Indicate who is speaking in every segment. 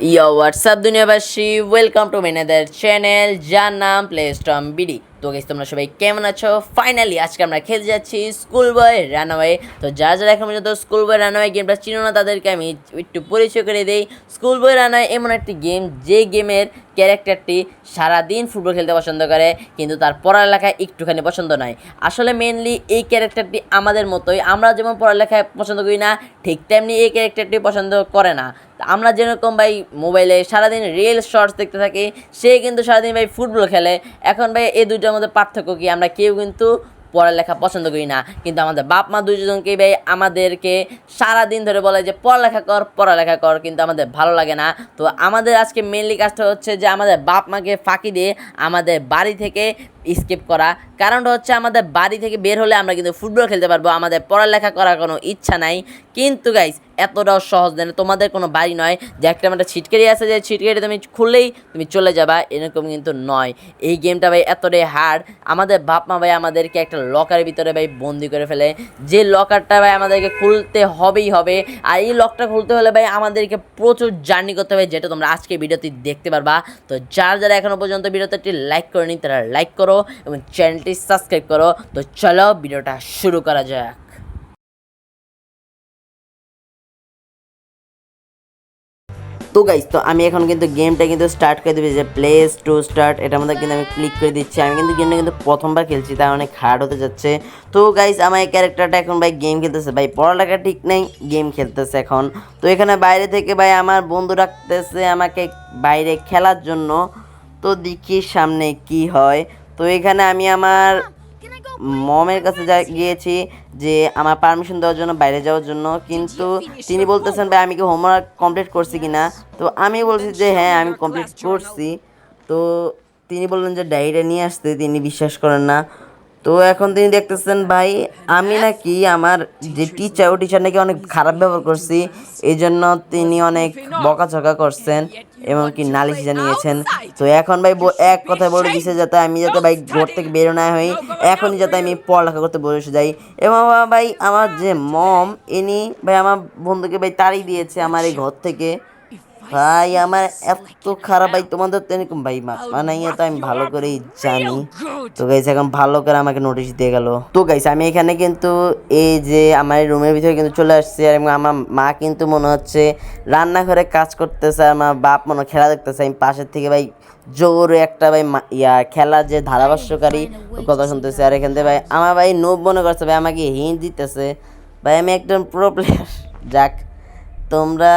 Speaker 1: ইয়ো WhatsApp দুনিয়াবাসী? Welcome to মেনাদার channel যার নাম প্লে স্টম বিডি তো গেছি তোমরা সবাই কেমন আছো? ফাইনালি আজকে আমরা খেলতে যাচ্ছি স্কুল বয় রানওয়ে তো যারা যারা এখন পর্যন্ত স্কুল বয় রানওয়ে গেমটা চিনো না, তাদেরকে আমি একটু পরিচয় করে দিই। স্কুল বয় রানওয়ে এমন একটি গেম যে গেমের ক্যারেক্টারটি সারাদিন ফুটবল খেলতে পছন্দ করে, কিন্তু তার পড়ালেখায় একটুখানি পছন্দ নয়। আসলে মেনলি এই ক্যারেক্টারটি আমাদের মতোই। আমরা যেমন পড়ালেখায় পছন্দ করি না, ঠিক তেমনি এই ক্যারেক্টারটি পছন্দ করে না। আমরা যেরকম ভাই মোবাইলে সারাদিন রিল শর্টস দেখতে থাকি, সে কিন্তু সারাদিন ভাই ফুটবল খেলে। এখন ভাই এই দুইটার মধ্যে পার্থক্য কি? আমরা কেউ কিন্তু পড়ালেখা পছন্দ করি না। কিন্তু আমাদের বাপ মা দুজনকে ভাই আমাদেরকে সারাদিন ধরে বলে যে, পড়ালেখা কর পড়ালেখা কর। কিন্তু আমাদের ভালো লাগে না। তো আমাদের আজকে মেনলি কাজটা হচ্ছে যে, আমাদের বাপ মাকে ফাঁকি দিয়ে আমাদের বাড়ি থেকে স্কিপ করা। কারণটা হচ্ছে আমাদের বাড়ি থেকে বের হলে আমরা কিন্তু ফুটবল খেলতে পারব। আমাদের পড়ালেখা করার কোনো ইচ্ছা নাই। কিন্তু গাইস এতটাও সহজ দেয় না। তোমাদের কোনো বাড়ি নয় যে একটা একটা ছিটকেরি আছে যে ছিটকেরি তুমি খুললেই তুমি চলে যাবা। এরকম কিন্তু নয়। এই গেমটা ভাই এতটাই হার্ড আমাদের বাপ মা ভাই আমাদেরকে একটা লকারের ভিতরে ভাই বন্দি করে ফেলে। যে লকারটা ভাই আমাদেরকে খুলতে হবেই হবে। আর এই লকটা খুলতে হলে ভাই আমাদেরকে প্রচুর জার্নি করতে হবে, যেটা তোমরা আজকে ভিডিওতে দেখতে পারবা। তো যার যারা এখনও পর্যন্ত ভিডিওতে একটি লাইক করেনি, তারা লাইক করো। এবং চ্যানেলটি সাবস্ক্রাইব করো। তো চলো ভিডিওটা শুরু করা যাক। তো গাইস তো আমি এখন কিন্তু গেমটা কিন্তু স্টার্ট করে দিবি, যে প্লেস টু স্টার্ট এটার মধ্যে কিন্তু আমি ক্লিক করে দিচ্ছি। আমি কিন্তু গেমটা কিন্তু প্রথমবার খেলছি, তাই অনেক হার্ড হতে যাচ্ছে। তো গাইস আমার এই ক্যারেক্টারটা এখন ভাই গেম খেলতেছে। ভাই, পড়ালেখা ঠিক নেই গেম খেলতেছে এখন। তো এখানে বাইরে থেকে ভাই আমার বন্ধু রাখতেছে আমাকে বাইরে খেলার জন্য। তো দেখি সামনে কি হয়। তো এখানে আমি আমার মমের কাছে যা গিয়েছি যে আমার পারমিশন দেওয়ার জন্য, বাইরে যাওয়ার জন্য। কিন্তু তিনি বলতেছেন, ভাই, আমি কি হোমওয়ার্ক কমপ্লিট করছি কি না তো আমি বলছি যে হ্যাঁ আমি কমপ্লিট করছি। তো তিনি বললেন যে ডায়েরিটা নিয়ে আসতে। তিনি বিশ্বাস করেন না। তো এখন তিনি দেখতেছেন, ভাই, আমি নাকি আমার যে টিচার ও টিচার নাকি অনেক খারাপ ব্যবহার করছি। এই জন্য তিনি অনেক বকাঝকা করছেন। এবং কি নালিশ জানিয়েছেন তো এখন ভাই এক কথায় বলে দিছে যাতে আমি যাতে ভাই ঘর থেকে বেরো না হই এখনই যাতে আমি পড়ালেখা করতে বসে যাই। এবং ভাই আমার যে মম ইনি ভাই আমার বন্ধুকে ভাই তাড়িয়ে দিয়েছে আমার এই ঘর থেকে। ভাই আমার এত খারাপ ভাই তোমাদের তো এরকম ভাই মানাইয়া তো আমি ভালো করেই জানি। তো গাইস এখন ভালো করে আমাকে নোটিশ দিয়ে গেল। তো গাইস আমি এখানে কিন্তু এই যে আমার রুমের ভিতরে কিন্তু চলে আসছে আর আমার মা কিন্তু মনে হচ্ছে রান্নাঘরে কাজ করতেছে আর আমার বাপ মনে খেলা দেখতেছে। আমি পাশের থেকে ভাই জোর একটা ভাই ইয়া খেলা যে ধারাভাষ্যকারী কথা শুনতেছে। আর এখান থেকে ভাই আমার ভাই নোব মনে করছে ভাই আমাকে হিন্ট দিতেছে। ভাই আমি একজন প্রো প্লেয়ার যাক তোমরা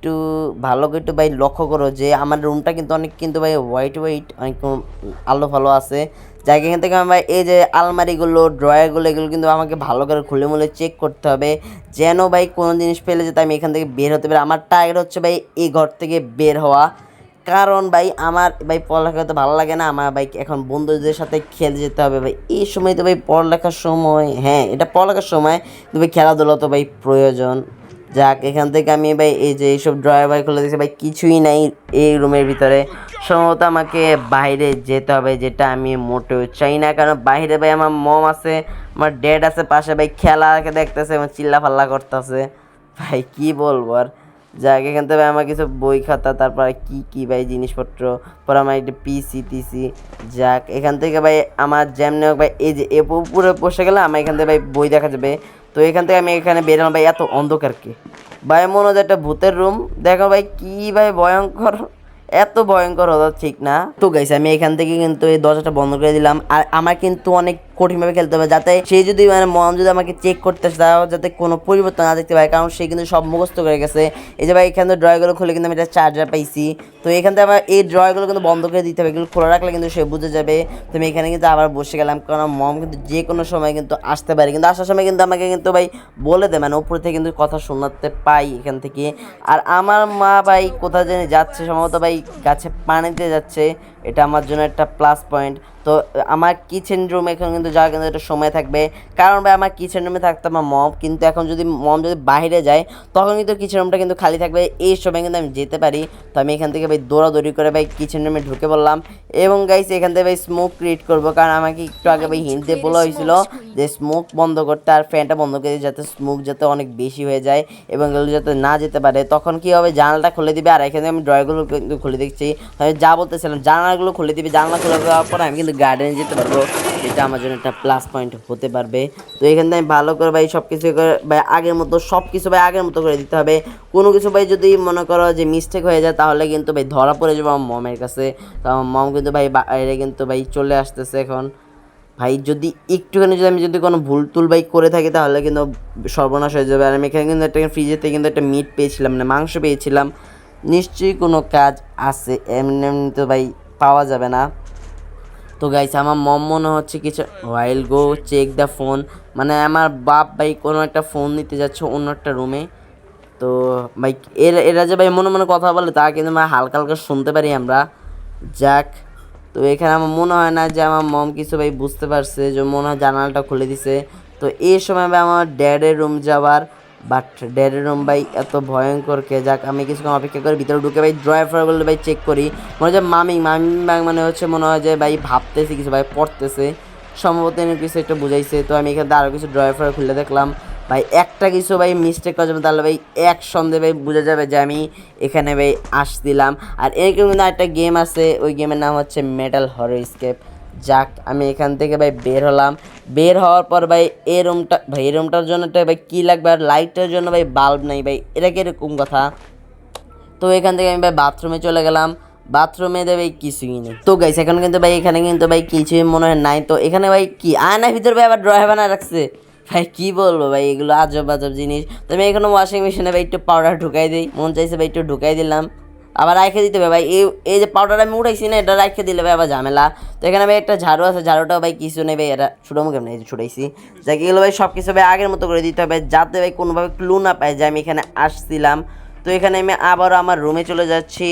Speaker 1: একটু ভালো করে একটু ভাই লক্ষ্য করো যে আমার রুমটা কিন্তু অনেক কিন্তু ভাই হোয়াইট হোয়াইট অনেক আলো ভালো আছে। যাই এখান থেকে আমার এই যে আলমারিগুলো ড্রয়ারগুলো এগুলো কিন্তু আমাকে ভালো করে খুলে মুলে চেক করতে হবে। যেন ভাই কোনো জিনিস পেলে যেতে আমি এখান থেকে বের হতে পারি। আমার টার্গেট হচ্ছে ভাই এই ঘর থেকে বের হওয়া। কারণ ভাই আমার ভাই পড়ালেখা তো ভালো লাগে না, আমার ভাই এখন বন্ধুদের সাথে খেলতে যেতে হবে ভাই। এই সময় তো ভাই পড়ালেখার সময় হ্যাঁ এটা পড়ালেখার সময়। কিন্তু ভাই খেলাধুলা তো ভাই প্রয়োজন। যাক, এখান থেকে আমি ভাই এই যে এইসব ড্রয়ার ভাই খুলে দিয়েছি। ভাই, কিছুই নাই এই রুমের ভিতরে। সম্ভবত আমাকে বাইরে যেতে হবে, যেটা আমি মোটেও চাই না। কারণ বাইরে ভাই আমার মম আছে, আমার ড্যাড আছে, পাশে ভাই খেলাকে দেখতেছে এবং চিল্লা ফাল্লা করতেছে। ভাই, কি বলব আর? যাক, এখান থেকে আমার কিছু বই খাতা, তারপরে কি কি ভাই জিনিসপত্র, পরে আমার একটা পিসি টিসি যাক, এখান থেকে ভাই আমার যেমনি হোক। ভাই, এই যে এ উপরে বসে গেলে আমার এখান থেকে ভাই বই দেখা যাবে। তো এখান থেকে আমি এখানে বেরোলাম ভাই, এত অন্ধকার কি? ভাই, মনে হচ্ছে একটা ভূতের রুম দেখো ভাই, কি ভাই ভয়ঙ্কর। এত ভয়ঙ্কর হওয়া ঠিক না। তো গাইছে আমি এখান থেকে কিন্তু এই দরজাটা বন্ধ করে দিলাম। আর আমার কিন্তু অনেক কঠিনভাবে খেলতে হবে যাতে সে যদি মানে মন যদি আমাকে চেক করতে চাও যাতে কোনো পরিবর্তন না দেখতে পায়, কারণ সে কিন্তু সব মুখস্থ করে গেছে। এই যে ভাই, এখানে ড্রয়গুলো খুলে কিন্তু আমি একটা চার্জার পাইছি। তো এখান থেকে আমার এই ড্রয়গুলো কিন্তু বন্ধ করে দিতে হবে, এগুলো খোলা রাখলে কিন্তু সে বুঝে যাবে। তো আমি এখানে কিন্তু আবার বসে গেলাম, কারণ মম কিন্তু যে কোনো সময় কিন্তু আসতে পারে। কিন্তু আসার সময় কিন্তু আমাকে কিন্তু ভাই বলে দেয় মানে উপর থেকে কিন্তু কথা শোনাতে পাই এখান থেকে। আর আমার মা ভাই কোথায় জানি যাচ্ছে, সম্ভবত ভাই গাছে পানিতে যাচ্ছে। এটা আমার জন্য একটা প্লাস পয়েন্ট তো আমার কিচেন রুম এখন কিন্তু যাওয়ার কিন্তু একটা সময় থাকবে। কারণ ভাই, আমার কিচেন রুমে থাকতো আমার মম, কিন্তু এখন যদি মম যদি বাইরে যায়, তখন কিন্তু কিচেন রুমটা কিন্তু খালি থাকবে। এই সময় কিন্তু আমি যেতে পারি। তো আমি এখান থেকে ভাই দৌড়াদৌড়ি করে ভাই কিচেন রুমে ঢুকে পড়লাম। এবং গাইস এখান থেকে ভাই স্মোক ক্রিয়েট করব। কারণ আমাকে একটু আগে ভাই হিন্ট দিয়ে বলা হয়েছিল যে স্মোক বন্ধ করতে আর ফ্যানটা বন্ধ করে যাতে স্মোক যাতে অনেক বেশি হয়ে যায় এবং এগুলো যাতে না যেতে পারে। তখন কি হবে? জানালাটা খুলে দিবে। আর এখানে আমি ড্রয়গুলো কিন্তু খুলে দিচ্ছি। তো আমি যা বলতেছিলাম, জানালাগুলো খুলে দিবে, জানালা খুলে দেওয়ার পর আমি কিন্তু গার্ডেনে যেতে পারব এটা আমার জন্য একটা প্লাস পয়েন্ট হতে পারবে। তো এখান থেকে আমি ভালো করে ভাই সব কিছু ভাই আগের মতো সব কিছু ভাই আগের মতো করে দিতে হবে। কোনো কিছু ভাই যদি মনে করো যে মিস্টেক হয়ে যায়, তাহলে কিন্তু ভাই ধরা পড়ে যাব আমার মমের কাছে। তো আমার মম কিন্তু ভাই বাইরে কিন্তু ভাই চলে আসতেছে এখন। ভাই যদি একটুখানি যদি আমি যদি কোনো ভুল টুল ভাই করে থাকি, তাহলে কিন্তু সর্বনাশ হয়ে যাবে। আর আমি এখানে কিন্তু একটা ফ্রিজের থেকে কিন্তু একটা মিট পেয়েছিলাম মানে মাংস পেয়েছিলাম। নিশ্চয়ই কোনো কাজ আছে, এমনি এমনি তো ভাই পাওয়া যাবে না। তো গাইছে আমার মম মনে হচ্ছে কিছু while go check the phone মানে আমার বাপ ভাই কোনো একটা ফোন নিতে যাচ্ছে অন্য একটা রুমে তো ভাই, এরা এরা যে ভাই মনে মনে কথা বলে, তা কিন্তু ভাই হালকা হালকা শুনতে পারি আমরা। যাক, তো এখানে আমার মনে হয় না যে আমার মম কিছু ভাই বুঝতে পারছে, যে মনে হয় জানালাটা খুলে দিছে। তো এই সময় ভাই আমার ড্যাডের রুম যাওয়ার বাট ড্যাডের রুম ভাই, এত ভয়ঙ্কর কে যাক। আমি কিছুক্ষণ অপেক্ষা করে ভিতরে ঢুকে ভাই ড্রয়ারগুলো ভাই চেক করি। মনে যে মামি মামি ব্যাং মানে হচ্ছে মনে হয় যে ভাই ভাবতেছে কিছু, ভাই পড়তেছে। সম্ভবত এনে কিছু একটা বুঝাইছে। তো আমি এখানে আরও কিছু ড্রয়ার খুলে দেখলাম। ভাই একটা কিছু ভাই মিস্টেক করা যাবে তাহলে ভাই এক সন্দেহে ভাই বোঝা যাবে যে আমি এখানে ভাই আসছিলাম। আর এরকম কিন্তু একটা গেম আছে, ওই গেমের নাম হচ্ছে মেটাল হরর স্কেপ যাক, আমি এখান থেকে ভাই বের হলাম। বের হওয়ার পর ভাই এই রুমটা, ভাই এই রুমটার জন্য ভাই কী লাগবে আর লাইটের জন্য ভাই বাল্ব নাই ভাই, এটা কীরকম কথা? তো এখান থেকে আমি ভাই বাথরুমে চলে গেলাম। বাথরুমে দেবে কিছুই নেই। তো গাইস এখন কিন্তু ভাই, এখানে কিন্তু ভাই কিছুই মনে হয় নাই। তো এখানে ভাই কি? আয়নার ভিতরে ভাই আবার ড্রয়ার বানায় রাখছে। ভাই কি বলব ভাই, এগুলো আজব আজব জিনিস। তো আমি এখানে ওয়াশিং মেশিনে ভাই একটু পাউডার ঢুকাই দিই। মন চাইছে ভাই একটু ঢুকাই দিলাম। আবার রাখে দিতে হবে ভাই। এই এই যে পাউডার আমি উঠাইছি না, এটা রাখে দিলে ভাই আবার ঝামেলা। তো এখানে ভাই একটা ঝাড়ু আছে, ঝাড়ুটাও ভাই কিছু নেই ভাই, এটা ছুটো মুখে নেই ছুটাইছি যাকে, এগুলো ভাই সব কিছু ভাই আগের মতো করে দিতে হবে, যাতে ভাই কোনোভাবে ক্লু না পায় যে আমি এখানে আসছিলাম। তো এখানে আমি আবারও আমার রুমে চলে যাচ্ছি,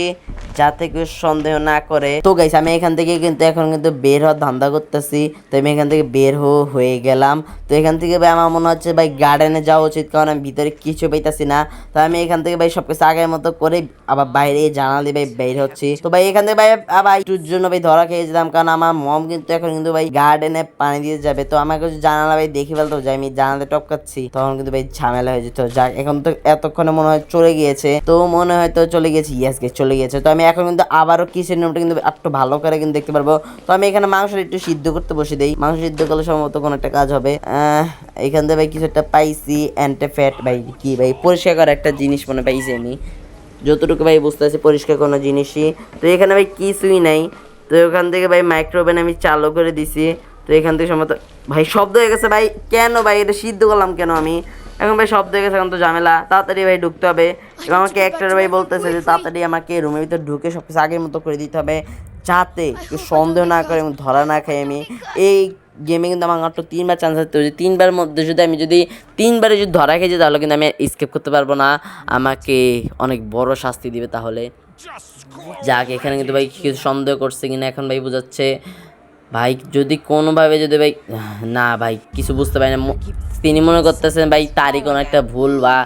Speaker 1: যাতে কেউ সন্দেহ না করে। তো গাইস আমি এখান থেকে কিন্তু এখন কিন্তু বের হওয়ার ধান্দা করতেছি। তো আমি এখান থেকে বের হয়ে গেলাম। তো এখান থেকে ভাই আমার মনে হচ্ছে ভাই গার্ডেনে যাওয়া উচিত, কারণ আমি ভিতরে কিছু পাইতাছি না। তো আমি এখান থেকে ভাই সবকিছু আগের মতো করে আবার বাইরে জানালি ভাই বের হচ্ছি। তো ভাই এখান থেকে ভাই আবার একটুর জন্য ভাই ধরা খেয়ে যেতাম, কারণ আমার মম কিন্তু এখন কিন্তু ভাই গার্ডেনে পানি দিয়ে যাবে। তো আমাকে জানালা ভাই দেখে ফেলতো, যে আমি জানালে টপকাচ্ছি। তখন কিন্তু ভাই ঝামেলা হয়ে যেত। যাক, এখন তো এতক্ষণে মনে হয় চলে গিয়েছে। তো মনে হয় তো চলে গেছে। ইয়েস গে চলে গেছে। তো আমি এখন কিন্তু আবারও কিচেন রুমটা কিন্তু একটু ভালো করে কিন্তু দেখতে পারব। তো আমি এখানে মাংসটা একটু সিদ্ধ করতে বসে দিই। মাংস সিদ্ধ করলে সম্ভবত কোনো একটা কাজ হবে। এখান থেকে ভাই কিছু একটা পাইছি অ্যান্টি ফ্যাট ভাই, কি ভাই, পরিষ্কার করা একটা জিনিস মনে পাইছি আমি। যতটুকু ভাই বুঝতে পারছি, পরিষ্কার কোনো জিনিসই। তো এখানে ভাই কিছুই নাই। তো ওখান থেকে ভাই মাইক্রোওভেন আমি চালু করে দিছি। তো এখান থেকে সম্ভবত, ভাই, শব্দ হয়ে গেছে, ভাই, কেন ভাই, এটা সিদ্ধ করলাম কেন আমি? এখন ভাই সব গেছে এখন তো ঝামেলা তাড়াতাড়ি ভাই ঢুকতে হবে। এবং আমাকে একটা ভাই বলতেছে যে তাড়াতাড়ি আমাকে রুমের ভিতরে ঢুকে সব কিছু আগের মতো করে দিতে হবে যাতে কেউ সন্দেহ না করে এবং ধরা না খাই আমি। এই গেমে কিন্তু আমার মাত্র তিনবার চান্স আছে। তো যদি তিনবার মধ্যে যদি আমি যদি তিনবারে যদি ধরা খেয়ে যাই তাহলে কিন্তু আমি স্কেপ করতে পারব না। আমাকে অনেক বড় শাস্তি দিবে তাহলে। যাক এখানে কিন্তু ভাই কিছু সন্দেহ করছে কিনা এখন ভাই বোঝাচ্ছে। ভাই যদি কোনোভাবে যদি ভাই না ভাই কিছু বুঝতে পারি না। তিনি মনে করতেছেন ভাই তারই কোনো একটা ভুল বা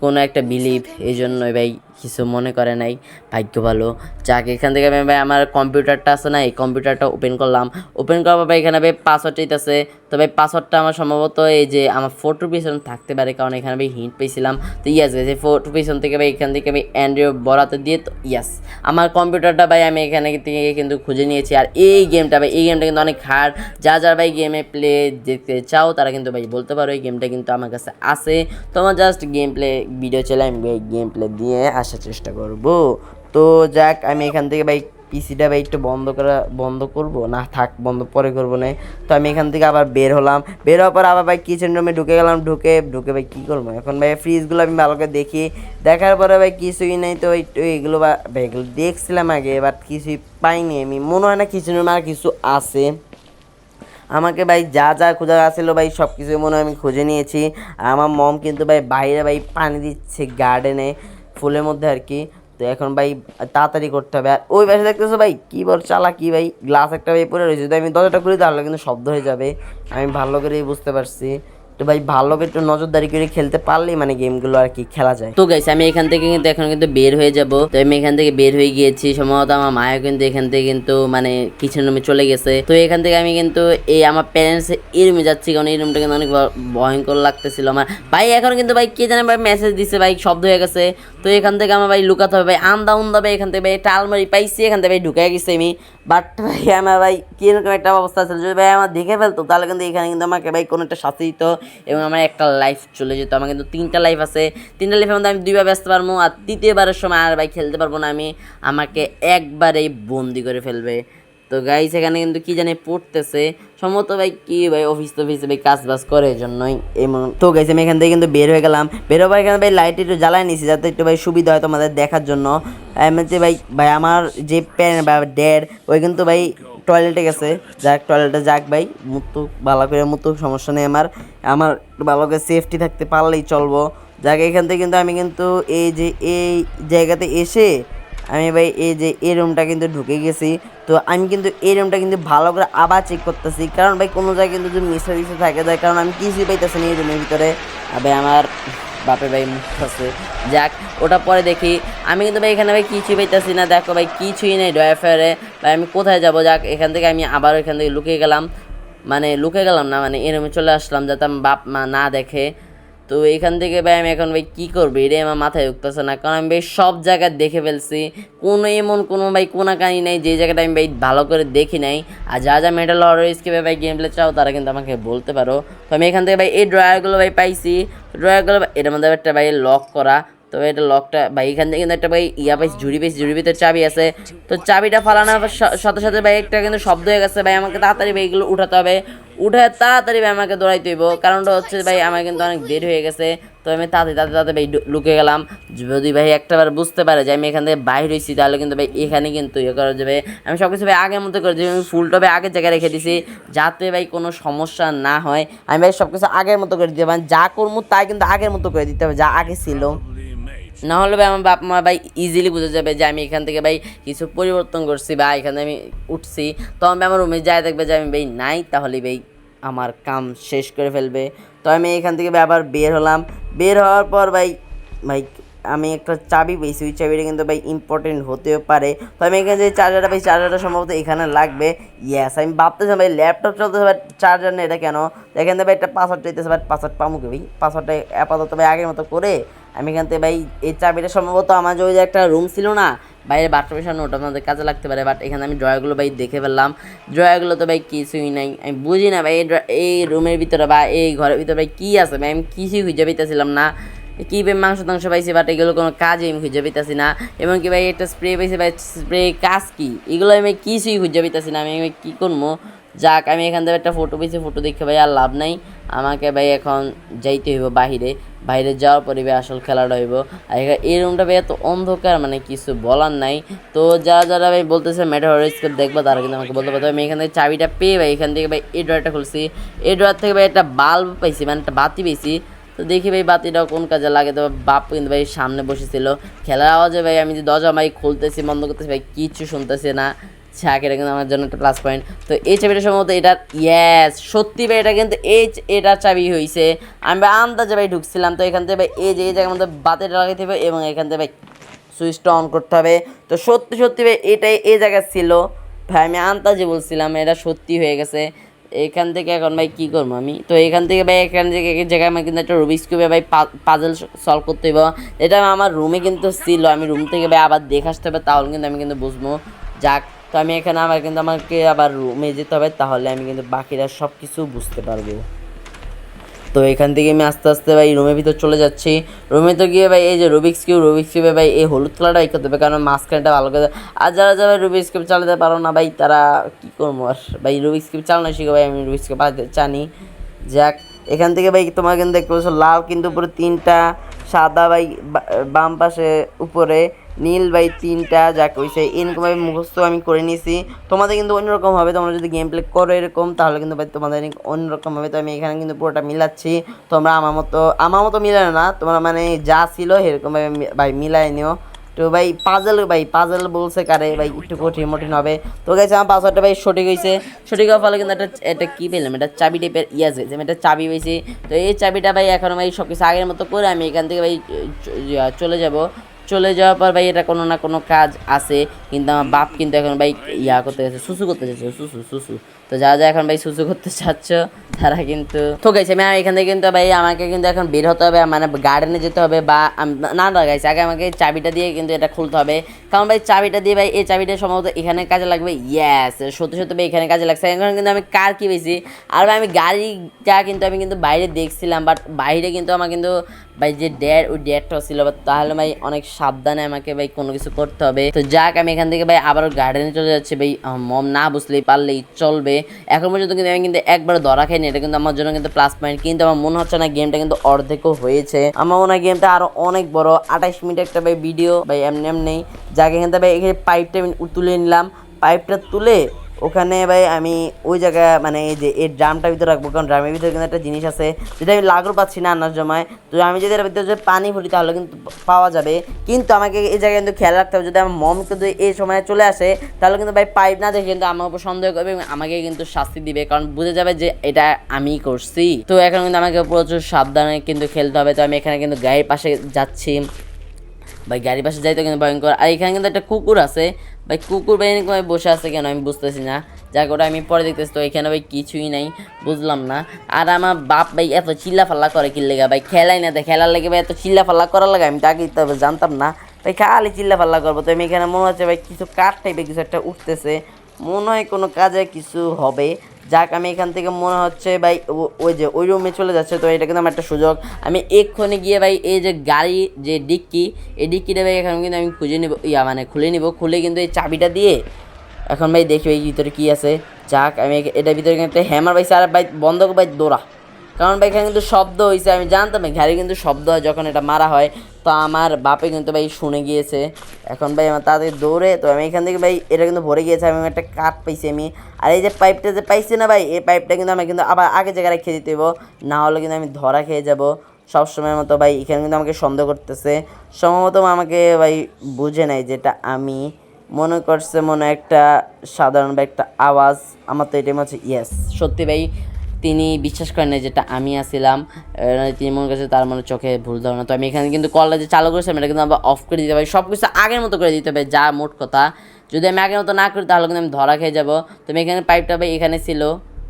Speaker 1: কোনো একটা বিলিভ এই জন্যই ভাই কিছু মনে করে নাই। ভাগ্য ভালো। যাক, এখান থেকে ভাই আমার কম্পিউটারটা আছে না, এই কম্পিউটারটা ওপেন করলাম। ওপেন করার পর এখানে ভাই পাসওয়ার্ড চাইতেছে। তো ভাই পাসওয়ার্ডটা আমার সম্ভবত এই যে আমার ফটো পিছন থাকতে পারে, কারণ এখানে ভাই হিন্ট পেয়েছিলাম। তো ইয়াস গেছে ফটো পিছন থেকে ভাই, এখান থেকে আমি অ্যান্ড্রয়েড বরাতে দিয়ে তো ইয়াস আমার কম্পিউটারটা ভাই, আমি এখানে থেকে কিন্তু খুঁজে নিয়েছি। আর এই গেমটা ভাই, এই গেমটা কিন্তু অনেক হার্ড যা, যার ভাই গেমে প্লে দেখতে চাও, তারা কিন্তু ভাই বলতে পারো, এই গেমটা কিন্তু আমার কাছে আছে। তো আমার জাস্ট গেম প্লে ভিডিও চলে, আমি গেম প্লে দিয়ে আসার চেষ্টা করব। তো যাক, আমি এখান থেকে ভাই পিসিটা ভাই একটু বন্ধ করা, বন্ধ করব? না, থাক, বন্ধ পরে করব না তো আমি এখান থেকে আবার বের হলাম। বের হওয়ার পর আবার ভাই কিচেন রুমে ঢুকে গেলাম, ঢুকে ঢুকে ভাই কী করব? এখন ভাই ফ্রিজগুলো আমি ভালো করে দেখি। দেখার পরে ভাই কিছুই নেই তো একটু এগুলো বা এগুলো দেখছিলাম আগে বাট কিছুই পাইনি আমি। মনে হয় না কিচেন রুমে আর কিছু আছে। আমাকে ভাই যা যা খোঁজা আছিল ভাই সব কিছু মনে হয় আমি খুঁজে নিয়েছি। আর আমার মম কিন্তু ভাই বাইরে ভাই পানি দিচ্ছে গার্ডেনে ফুলের মধ্যে আর কি। তো এখন ভাই তাড়াতাড়ি করতে হবে। আর ওই পাশে দেখতেছো ভাই, কী বল চালা কি ভাই। গ্লাস একটা ভাই পড়ে রয়েছে। যদি আমি দরজাটা খুলি তাহলে কিন্তু শব্দ হয়ে যাবে। আমি ভালো করেই বুঝতে পারছি। তো ভাই ভালো করে একটু নজরদারি করে খেলতে পারলেই মানে গেমগুলো আর কি খেলা যায়। তো গাইস আমি এখান থেকে কিন্তু, এখন কিন্তু বের হয়ে যাব। তো আমি এখান থেকে বের হয়ে গিয়েছি। সম্ভবত আমার মায়া কিন্তু এখান থেকে কিন্তু মানে কিচেন রুমে চলে গেছে। তো এখান থেকে আমি কিন্তু, এই আমার প্যারেন্টস এই রুমে যাচ্ছি। কারণ এই রুমটা কিন্তু অনেক ভয়ঙ্কর লাগতেছিল আমার। ভাই, এখন কিন্তু ভাই, কে জানে ভাই মেসেজ দিছে, ভাই, শব্দ হয়ে গেছে। তো এখান থেকে আমার ভাই লুকাতে হবে। ভাই, আন্দা উন্দা ভাই, এখান থেকে ভাই একটা পাইছি। এখান থেকে ভাই ঢুকে গেছি আমি। বাট ভাই, আমার ভাই, কীরকম একটা অবস্থা ছিল? যদি ভাই আমার দেখে ফেলতো, তাহলে কিন্তু এখানে কিন্তু আমাকে ভাই কোনো একটা শাস্তি দিত। এবং আমার একটা লাইফ চলে যেত। আমার কিন্তু তিনটা লাইফ আছে। তিনটা লাইফের মধ্যে আমি দুইবার ব্যস্ত পারব আর তৃতীয়বারের সময় আর ভাই খেলতে পারব না আমি। আমাকে একবারেই বন্দি করে ফেলবে। তো গাইস এখানে কিন্তু কি জানি পড়তেছে। সম্ভবত ভাই কি ভাই অফিস টফিসে ভাই কাজ বাজ করে এই জন্যই এমন। তো গাইস আমি এখান থেকে কিন্তু বের হয়ে গেলাম। বের হবার এখানে ভাই লাইট একটু জ্বালাই নিছি যাতে একটু ভাই সুবিধা হয় তোমাদের দেখার জন্য। এমনিতে ভাই ভাই আমার যে প্যান বা ড্যাড ওই কিন্তু ভাই টয়লেটে গেছে। যাক, টয়লেটে যাক ভাই মুতু ভালো করে মুতু সমস্যা নেই আমার। আমার ভালো করে সেফটি থাকতে পারলেই চলবো। যাক, এখান থেকে কিন্তু আমি কিন্তু এই যে এই জায়গাতে এসে আমি ভাই এই যে এই রুমটা কিন্তু ঢুকে গেছি। তো আমি কিন্তু এই রুমটা কিন্তু ভালো করে আবার চেক করতেছি। কারণ ভাই, কোনো জায়গায় কিন্তু যদি মিশে মিশে থাকে যায় কারণ আমি কিছুই পাইতেছি না এই রুমের ভিতরে। ভাই, আমার বাপে ভাই মুখ আছে যাক, ওটা পরে দেখি। আমি কিন্তু ভাই এখানে ভাই কিছুই পাইতেছি না। দেখো ভাই, কিছুই নেই ড্রাইভারে ভাই, আমি কোথায় যাব? যাক, এখান থেকে আমি আবার এখান থেকে লুকিয়ে গেলাম। মানে লুকে গেলাম না মানে এরমে চলে আসলাম যাতে আমার বাপ মা না দেখে। তো এখান থেকে ভাই আমি এখন ভাই কী করব? এটাই আমার মাথায় উঠতেছে না। কারণ আমি ভাই সব জায়গায় দেখে ফেলছি। কোনো এমন কোনো ভাই কোনাকানি নেই, যে জায়গাটা আমি ভাই ভালো করে দেখি নাই। আর যা যা মেডাল অর্ডার স্কিপে ভাই গেম প্লে চাও, তারা কিন্তু আমাকে বলতে পারো। তো আমি এখান থেকে ভাই এই ড্রয়ারগুলো ভাই পাইছি। ড্রয়ারগুলো এটার মধ্যে একটা ভাই লক করা। তবে এটা লকটা ভাই, এখান থেকে কিন্তু একটা, ভাই, ইয়া পাইছি, ঝুড়ি পাইছি, ঝুড়ির ভিতরে চাবি আছে। তো চাবিটা ফালানোর সাথে সাথে, ভাই, একটা কিন্তু শব্দ হয়ে গেছে, ভাই, আমাকে তাড়াতাড়ি, ভাই, এগুলো উঠাতে হবে। উঠে তাড়াতাড়ি, ভাই, আমাকে দৌড়াইতে হইব। কারণটা হচ্ছে, ভাই, আমার কিন্তু অনেক দেরি হয়ে গেছে। তো আমি তাতে তাতে তাতে ভাই লুকে গেলাম। যদি, ভাই, একটাবার বুঝতে পারে যে আমি এখান থেকে বাইরে হয়েছি তাহলে কিন্তু, ভাই, এখানে কিন্তু ইয়ে করা যাবে। আমি সব কিছু ভাই, আগের মতো করে দিই আমি ফুলটা ভাই আগের জায়গায় রেখে দিছি, যাতে, ভাই, কোনো সমস্যা না হয়। আমি, ভাই সব কিছু আগের মতো করে দিতে যা করব তাই কিন্তু আগের মতো করে দিতে হবে, যা আগে ছিল। না হলে ভাই আমার বাপ মা ভাই ইজিলি বুঝে যাবে যে আমি এখান থেকে ভাই কিছু পরিবর্তন করছি বা এখানে আমি উঠছি। তখন ভাই আমার রুমে যায় দেখবে যে আমি ভাই নাই, তাহলে ভাই আমার কাম শেষ করে ফেলবে। তো আমি এখান থেকে ভাই আবার বের হলাম। বের হওয়ার পর ভাই ভাই আমি একটা চাবি পেয়েছি, ওই চাবিটা কিন্তু ভাই ইম্পর্টেন্ট হতেও পারে। তো আমি এখানে যে চার্জারটা পাই চার্জারটা সম্ভবত এখানে লাগবে। ইয়েস আমি ভাবতেছিলাম ভাই ল্যাপটপ চলতেছে বাট চার্জার নেই, এটা কেন? এখান থেকে ভাই একটা পাসওয়ার্ড চাইতেছে বাট পাসওয়ার্ড পামুকে ভাই? পাসওয়ার্ডটা আপাতত ভাই আগের মতো করে আমি এখান থেকে ভাই, এই চাবিটা সম্ভবত আমার যে ওই যে একটা রুম ছিল না। বাইরে বাথরুমের সামনে, ওটা আমাদের কাজে লাগতে পারে বাট এখানে আমি ড্রয়ারগুলো ভাই দেখে ফেললাম। ড্রয়ারগুলো তো ভাই কিছুই নাই, আমি বুঝি না ভাই, এই রুমের ভিতরে বা এই ঘরের ভিতরে ভাই কী আছে ভাই? আমি কিছুই খুঁজে পেতেছিলাম না। কী ভাই মাংস টাংস পাইছি বাট এগুলো কোনো কাজে আমি খুঁজে পেতেছি না। এবং কি ভাই একটা স্প্রে পাইছি ভাই স্প্রে কাজ কি? এগুলো আমি কিছুই খুঁজে পেতেছি না, আমি কী করব? যাক, আমি এখান থেকে একটা ফটো পেয়েছি ফটো দেখে ভাই আর লাভ নাই। আমাকে ভাই এখন যাইতে হইব বাহিরে। বাইরে যাওয়ার পরে আসল খেলাটা হইব। আর এই রুমটা ভাই এত অন্ধকার মানে কিছু বলার নাই। তো যারা যারা ভাই বলতেছে হরস্কোপ দেখব, তারা কিন্তু আমাকে বলতে পারতো আমি এখান থেকে চাবিটা পেয়ে ভাই এখান থেকে ভাই এই ড্রয়ারটা খুলছি। এই ড্রয়ার থেকে ভাই একটা বাল্ব পাইছি মানে একটা বাতি পেয়েছি তো দেখি ভাই বাতিটা কোন কাজে লাগে, তো বাপ কিন্তু ভাই সামনে বসেছিল। খেলার আওয়াজে ভাই আমি যে দরজা ভাই খুলতেছি, বন্ধ করতেছি, ভাই কিচ্ছু শুনতেছি না। ছাক এটা কিন্তু আমার জন্য একটা প্লাস পয়েন্ট তো এই চাবিটা সম্ভবত এটা ইয়েস সত্যি ভাই, এটা কিন্তু এই এটার চাবি হয়েছে আমি ভাই আন্দাজে ভাই ঢুকছিলাম, তো এখান থেকে ভাই এই যে, এই জায়গার মধ্যে বাতিটা লাগাইতে হবে এবং এখান থেকে ভাই সুইচটা অন করতে হবে। তো সত্যি সত্যি ভাই, এটাই এই জায়গায় ছিল। ভাই, আমি আন্দাজে বলছিলাম, এটা সত্যি হয়ে গেছে। এখান থেকে এখন ভাই কী করব আমি? তো এখান থেকে ভাই, এখান থেকে এক জায়গায় আমার কিন্তু একটা রুবিক্স কিউবে ভাই পাজল সলভ করতে হইব। এটা আমার রুমে কিন্তু ছিল, আমি রুম থেকে ভাই আবার দেখে আসতে হবে, তাহলে কিন্তু আমি কিন্তু বুঝব। যাক তো আমি এখানে আমার কিন্তু আমাকে আবার রুমে যেতে হবে, তাহলে আমি কিন্তু বাকিরা সব কিছু বুঝতে পারব। তো এখান থেকে আমি আস্তে আস্তে ভাই রুমের ভিতর চলে যাচ্ছি। রুমে তো গিয়ে ভাই এই যে রুবিক্স কিউ রুবিক্স কিউবে ভাই এই হলুদ কালারটা করতে হবে, কারণ মাঝখানটা ভালো করে আর যারা যারা রুবিক্স কিউব চালাতে পারো না ভাই, তারা কী করব আর? ভাই রুবিক্স কিউব চালানো শিখো ভাই, আমি রুবিক্স কিউব জানি। যাক, এখান থেকে ভাই তোমার কিন্তু দেখতে পাচ্ছ লাল কিন্তু পুরো তিনটা সাদা ভাই বাম পাশে উপরে। নীল ভাই তিনটা, যাক হয়েছে এরকম ভাবে মুখস্থ আমি করে নিয়েছি। তোমাদের কিন্তু অন্যরকম হবে, তোমরা যদি গেম প্লে করো এরকম, তাহলে কিন্তু ভাই তোমাদের অন্যরকম হবে। তো আমি এখানে কিন্তু পুরোটা মিলাচ্ছি। তোমরা আমার মতো আমার মতো মিলানো না, তোমরা মানে যা ছিল সেরকম ভাবে ভাই মিলাই নিও। তো ভাই পাজেল ভাই পাজেল বলছে কারে, ভাই একটু কঠিন মঠিন হবে। তো গাইছে আমার পাসওয়ার্ডটা ভাই সঠিক হয়েছে। সঠিক হওয়ার ফলে কিন্তু একটা এটা কি পেলাম এটা চাবি টাইপের ইয়াস হয়েছে আমি একটা চাবি পেয়েছি। তো এই চাবিটা ভাই এখন ভাই সব কিছু আগের মতো করে আমি এখান থেকে ভাই চলে যাব। চলে যাওয়ার পর ভাই, এটা কোনো না কোনো কাজ আছে। কিন্তু আমার বাপ কিন্তু এখন ভাই ইয়া করতে গেছে, সুসু করতে যাচ্ছে সুসু সুসু। তো যা যা এখন ভাই সুসু করতে চাচ্ছ, তারা কিন্তু তো গেছে আমি এখান থেকে কিন্তু ভাই আমাকে কিন্তু এখন বের হতে হবে মানে গার্ডেনে যেতে হবে বা না না গাইছে আগে আমাকে চাবিটা দিয়ে কিন্তু এটা খুলতে হবে। কারণ ভাই চাবিটা দিয়ে ভাই এই চাবিটা সম্ভবত এখানে কাজে লাগবে? ইয়েস সত্যি সত্যি ভাই এখানে কাজে লাগছে। এখন কিন্তু আমি কার কি পেয়েছি আর ভাই আমি গাড়িটা কিন্তু আমি কিন্তু বাইরে দেখছিলাম বাট বাইরে কিন্তু আমার কিন্তু ভাই যে ড্যাড ওই ড্যাডটা ছিল তাহলে ভাই অনেক সাবধানে আমাকে ভাই কোনো কিছু করতে হবে। তো যাক, আমি এখান থেকে ভাই আবার গার্ডেনে চলে যাচ্ছি। ভাই মম না বুঝলেই পারলেই চলবে। এখন পর্যন্ত কিন্তু আমি কিন্তু একবার ধরা খাইনি। এটা কিন্তু আমার জন্য কিন্তু প্লাস পয়েন্ট কিন্তু আমার মনে হচ্ছে না গেমটা কিন্তু অর্ধেকও হয়েছে। আমার মনে হয় গেমটা আরও অনেক বড়। আঠাইশ মিনিট একটা ভাই ভিডিও ভাই এমনি এমনি। যাকে কিন্তু ভাই এখানে পাইপটা তুলে নিলাম। পাইপটা তুলে ওখানে ভাই আমি ওই জায়গায় মানে এই যে এই ড্রামটার ভিতরে রাখব, কারণ ড্রামের ভিতরে কিন্তু একটা জিনিস আছে, যেটা আমি লাগর পাচ্ছি না আনার জমায় তো আমি যদি এর ভিতরে যদি পানি ভরি, তাহলে কিন্তু পাওয়া যাবে। কিন্তু আমাকে এই জায়গায় কিন্তু খেয়াল রাখতে হবে, যদি আমার মম কিন্তু এই সময় চলে আসে, তাহলে কিন্তু ভাই পাইপ না দেখে কিন্তু আমার উপর সন্দেহ করবে এবং আমাকে কিন্তু শাস্তি দিবে, কারণ বুঝে যাবে যে এটা আমি করছি। তো এখন কিন্তু আমাকে প্রচুর সাবধানে কিন্তু খেলতে হবে, তো আমি এখানে কিন্তু গাড়ির পাশে যাচ্ছি। ভাই, গাড়ির পাশে যাইতে কিন্তু ভয়ঙ্কর। আর এখানে কিন্তু একটা কুকুর আছে ভাই, কুকুর ভাই এরকম ভাবে বসে আছে কেন আমি বুঝতেছি না। যা করে আমি পরে দেখতেছি, তো এখানে ভাই কিছুই নাই, বুঝলাম না। আর আমার বাপ ভাই এত চিল্লা ফাল্লা করে কি লেগা, ভাই, খেলাই না তো খেলার লেগে ভাই এত চিল্লা ফাল্লা করার লাগে আমি তাকে জানতাম না। ভাই, খালি চিল্লা ফাল্লা করব, তো আমি এখানে মনে হচ্ছে, ভাই, কিছু কাঠ টাইপের কিছু একটা উঠতেছে। মনে হয় কোনো কাজে কিছু হবে। যাক, আমি এখান থেকে মনে হচ্ছে ভাই ওই যে, ওই রুমে চলে যাচ্ছে, তো এটা কিন্তু আমার একটা সুযোগ। আমি এক্ষণে গিয়ে ভাই, এই যে গাড়ি, যে ডিক্কি, এই ডিক্কিটা ভাই এখন কিন্তু আমি খুঁজে নেব, ইয়া মানে খুলে নিব। খুলে কিন্তু এই চাবিটা দিয়ে এখন ভাই দেখি এই ভিতরে কী আছে। যাক, আমি এটার ভিতরে কিন্তু হ্যামার ভাই, স্যার, ভাই বন্ধ ভাই, দৌড়া। কারণ ভাই, এখানে কিন্তু শব্দ হয়েছে আমি জানতাম না ঘাড়ি কিন্তু শব্দ হয় যখন এটা মারা হয়। তো আমার বাপে কিন্তু ভাই শুনে গিয়েছে। এখন ভাই, আমার তাদের দৌড়ে, তো আমি এখান থেকে ভাই, এটা কিন্তু ভরে গিয়েছে, আমি একটা কাঠ পাইছি আমি। আর এই যে পাইপটা যে পাইছি না ভাই, এই পাইপটা কিন্তু আমি কিন্তু আবার আগে জায়গায় রেখে দিতে হইব, না হলে কিন্তু আমি ধরা খেয়ে যাব। সবসময়ের মতো ভাই, এখানে কিন্তু আমাকে সন্দেহ করতেছে। সম্ভবত আমাকে ভাই বুঝে নাই যেটা আমি। মনে করছে মনে একটা সাধারণ বা একটা আওয়াজ। আমার তো এটাই মনে হচ্ছে ইয়েস সত্যি ভাই। তিনি বিশ্বাস করেন না যেটা আমি আসছিলাম তিনি মনে করছে তার মনে চোখে ভুল ধারণা। তো আমি এখানে কিন্তু কলটা যে চালু করেছিলাম এটা কিন্তু আবার অফ করে দিতে হবে সব কিছু আগের মতো করে দিতে হবে যা মোট কথা। যদি আমি আগের মতো না করি, তাহলে কিন্তু আমি ধরা খেয়ে যাব। তো আমি এখানে পাইপটা ভাই এখানে ছিল।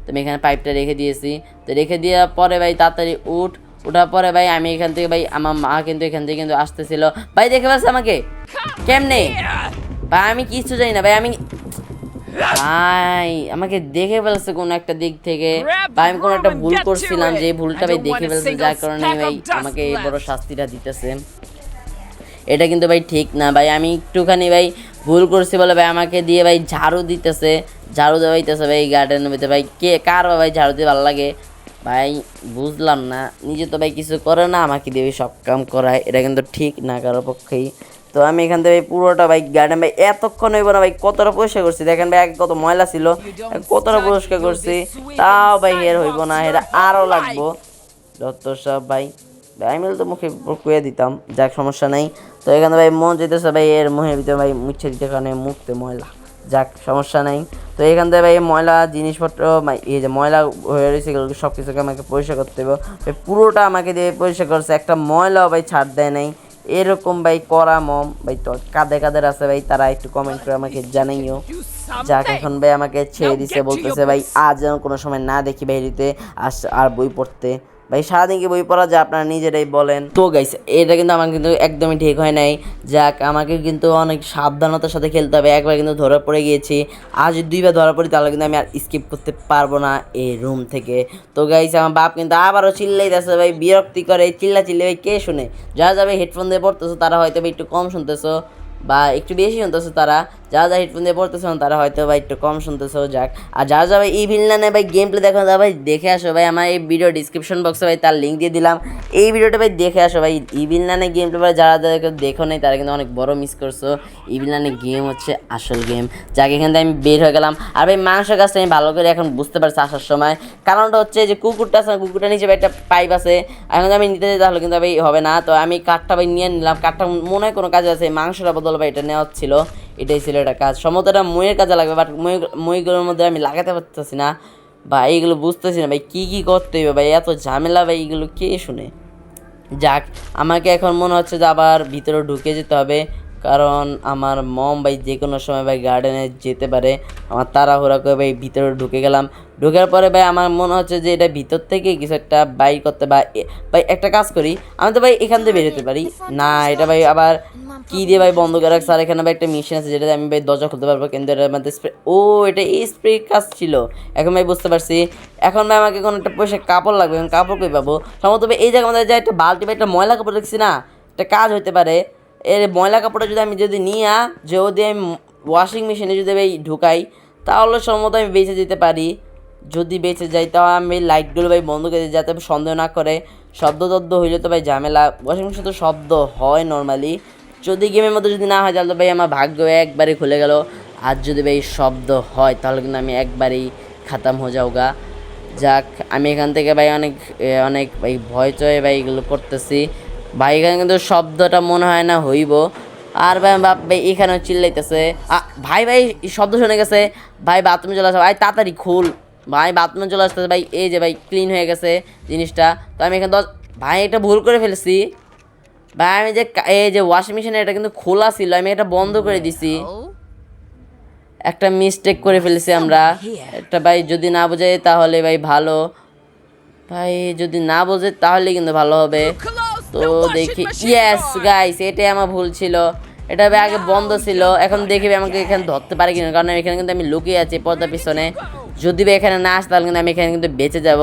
Speaker 1: তো আমি এখানে পাইপটা রেখে দিয়েছি। তো রেখে দেওয়ার পরে ভাই তাড়াতাড়ি উঠ। ওঠার পরে ভাই আমি এখান থেকে ভাই, আমার মা কিন্তু এখান থেকে কিন্তু আসতেছিল। ভাই দেখে পাচ্ছে আমাকে? কেমনে? ভাই আমি কিছু জানি না। ভাই আমি ভাই আমাকে দেখে ফেলছে কোন একটা দিক থেকে। ভাই আমি কোনো একটা ভুল করছিলাম যে ভুলটা ভাই দেখে ফেলছে যার কারণে ভাই আমাকে এই বড় শাস্তিটা দিতেছে। এটা কিন্তু ভাই ঠিক না ভাই আমি একটুখানি ভাই ভুল করছি বলে ভাই আমাকে দিয়ে ভাই ঝাড়ু দিতেছে ঝাড়ু দেওয়াইতেছে ভাই গার্ডেনের ভিতরে। ভাই কে কার ভাই ঝাড়ু দিয়ে ভালো লাগে? ভাই বুঝলাম না নিজে তো ভাই কিছু করে না আমাকে দিয়ে সব কাম করায়। এটা কিন্তু ঠিক না কারও পক্ষেই। তো আমি এখান থেকে পুরোটা ভাই গার্ডেন ভাই এতক্ষণ হইব না ভাই, কতটা পরিষ্কার করছি? দেখেন ভাই আগে কত ময়লা ছিল, কতটা পরিষ্কার করছি, তাও ভাই এর হইব না এটা আরও লাগবো। যত সব ভাই আমি তো মুখে কুয়ে দিতাম, যাক সমস্যা নাই। তো এখানে ভাই মন যেতেছে ভাই এর মুখের ভিতরে ভাই মুছে দিতে, কারণে মুখতে ময়লা। যাক, সমস্যা নাই। তো এখান থেকে ভাই ময়লা, জিনিসপত্র এই যে ময়লা হয়ে রয়েছে, এগুলো সব কিছুকে আমাকে পরিষ্কার করতে হবে পুরোটা আমাকে দিয়ে পরিষ্কার করছে, একটা ময়লাও ভাই ছাড় দেয় নাই। এরকম ভাই করা মম ভাই তো কাদের কাদের আছে ভাই তারা একটু কমেন্ট করে আমাকে জানাইও। যাক এখন ভাই আমাকে ছেড়ে দিছে বলতেছে ভাই আজ যেন কোনো সময় না দেখি বাইরিতে আর বই পড়তে। ভাই, সারাদিন কি বই পড়া যায়? আপনারা নিজেরাই বলেন। তো গাইস এটা কিন্তু আমার কিন্তু একদমই ঠিক হয় নাই। যাক, আমাকে কিন্তু অনেক সাবধানতার সাথে খেলতে হবে। একবার কিন্তু ধরা পড়ে গিয়েছি। আজ দুইবার ধরা পড়ি, তাহলে কিন্তু আমি আর স্কিপ করতে পারব না এই রুম থেকে। তো গাইস আমার বাপ কিন্তু আবারও চিল্লাই দিচ্ছে ভাই বিরক্তি করে চিল্লা চিল্লে ভাই, কে শুনে? যারা যাবে হেডফোন দিয়ে পড়তেছো, তারা হয়তো একটু কম শুনতেছো বা একটু বেশি শুনতেছো তারা। যারা যারা হেডফোন দিয়ে পড়তেছো তারা হয়তো ভাই একটু কম শুনতেছো যাক। আর যারা যারা ভাই এই ভিলনানে ভাই গেম প্লে দেখো তারা ভাই দেখে আসো ভাই, আমার এই ভিডিও ডিসক্রিপশন বক্সে ভাই তার লিঙ্ক দিয়ে দিলাম। এই ভিডিওটা ভাই দেখে আসো ভাই ই ভিলনানে গেম প্লে ভাই, যারা যারা দেখো নাই, তারা কিন্তু অনেক বড় মিস করছ। ই ভিলনানে গেম হচ্ছে আসল গেম যাকে, এখান থেকে আমি বের হয়ে গেলাম। আর ভাই মাংসের গাছটা আমি ভালো করে এখন বুঝতে পারছি আসার সময়। কারণটা হচ্ছে যে কুকুরটা আছে কুকুরটা নিচে ভাই একটা পাইপ আছে। এখন আমি নিতে যাই তাহলে কিন্তু ভাই হবে না। তো আমি কাঠটা ভাই নিয়ে নিলাম। কাঠটা মনে হয় কোনো কাজে আছে মাংসটা বদল ভাই এটা নেওয়া ছিল। এটাই ছিল একটা কাজ। সম্ভবত এটা মইয়ের কাজে লাগবে বাট মই, মইগুলোর মধ্যে আমি লাগাতে পারতেছি না। বা এইগুলো বুঝতেছি না, ভাই, কী কী করতে হবে ভাই, এত ঝামেলা, ভাই এইগুলো কে শুনে? যাক, আমাকে এখন মনে হচ্ছে যে আবার ভিতরে ঢুকে যেতে হবে। কারণ আমার মম, ভাই যে কোনো সময়, ভাই গার্ডেনে যেতে পারে। আমার তাড়াহুড়া করে, ভাই, ভিতরে ঢুকে গেলাম। ঢোকার পরে ভাই আমার মনে হচ্ছে যে এটা ভিতর থেকে কিছু একটা বাই করতে বা ভাই একটা কাজ করি, আমি তো ভাই এখান থেকে বেরোতে পারি। না, এটা ভাই আবার কি দিয়ে ভাই বন্ধ করে রাখছে? আর এখানে ভাই একটা মেশিন আছে যেটাতে আমি ভাই দরজা খুলতে পারব, কিন্তু এটার মধ্যে স্প্রে ও, এটা এই স্প্রে কাজ ছিল। এখন ভাই বুঝতে পারছি। এখন ভাই আমাকে কোনো একটা পয়সা কাপড় লাগবে, এখন কাপড় কই পাবো? সম্ভবত ভাই এই জায়গার মধ্যে যে একটা বালতি বা একটা ময়লা কাপড় রাখছি না, একটা কাজ হতে পারে। এর ময়লা কাপড়টা যদি আমি যদি নিয়ে, যদি আমি ওয়াশিং মেশিনে যদি ভাই ঢুকাই, তাহলে সম্ভবত আমি বেঁচে যেতে পারি। যদি বেঁচে যাই, তাও আমি লাইটগুলো ভাই বন্ধ করে দিই যাতে সন্দেহ না করে। শব্দ তদ্দ হইলে তো ভাই ঝামেলা। ওয়াশিং মেশিন তো শব্দ হয় নর্মালি যদি গেমের মধ্যে যদি না হয়, তাহলে ভাই আমার ভাগ্য একবারে খুলে গেল। আর যদি ভাই শব্দ হয়, তাহলে কিন্তু আমি একবারেই খাতাম হয়ে যাওগা। যাক, আমি এখান থেকে ভাই অনেক অনেক ভাই ভয় চয়ে ভাই এগুলো করতেছি। ভাই, এখানে কিন্তু শব্দটা মনে হয় না হইব। আর ভাই, বাপ, ভাই এখানে চিল্লাইতেছে। ভাই ভাই শব্দ শুনে গেছে। ভাই বাথরুমে চলে আসে। ভাই তাড়াতাড়ি খুল। ভাই বাথরুমে চলে আসতেছে। ভাই এই যে ভাই ক্লিন হয়ে গেছে জিনিসটা। তো আমি এখানে দশ- ভাই এটা ভুল করে ফেলেছি। ভাই আমি যে এই যে ওয়াশিং মেশিন এটা কিন্তু খোলা ছিল আমি এটা বন্ধ করে দিছি। একটা মিস্টেক করে ফেলেছি আমরা। একটা ভাই যদি না বোঝাই তাহলে ভাই ভালো। ভাই যদি না বোঝে তাহলে কিন্তু ভালো হবে। তো দেখি ইয়েস গাইস এটাই আমার ভুল ছিল। এটা ভাই আগে বন্ধ ছিল। এখন দেখি আমাকে এখানে ধরতে পারে কিনা কারণ এখানে কিন্তু আমি লুকিয়ে আছি পর্দার পিছনে। যদি ভাই এখানে না আসে, তাহলে কিন্তু আমি এখানে কিন্তু বেঁচে যাব।